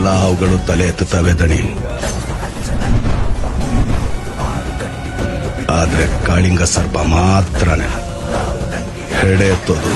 ಎಲ್ಲ ಅವುಗಳು ತಲೆ ಎತ್ತುತ್ತವೆ ದಣಿ. ಆದ್ರೆ ಕಾಳಿಂಗ ಸರ್ಪ ಮಾತ್ರನೇ. ಹೆಡೆ ಎತ್ತೋದು.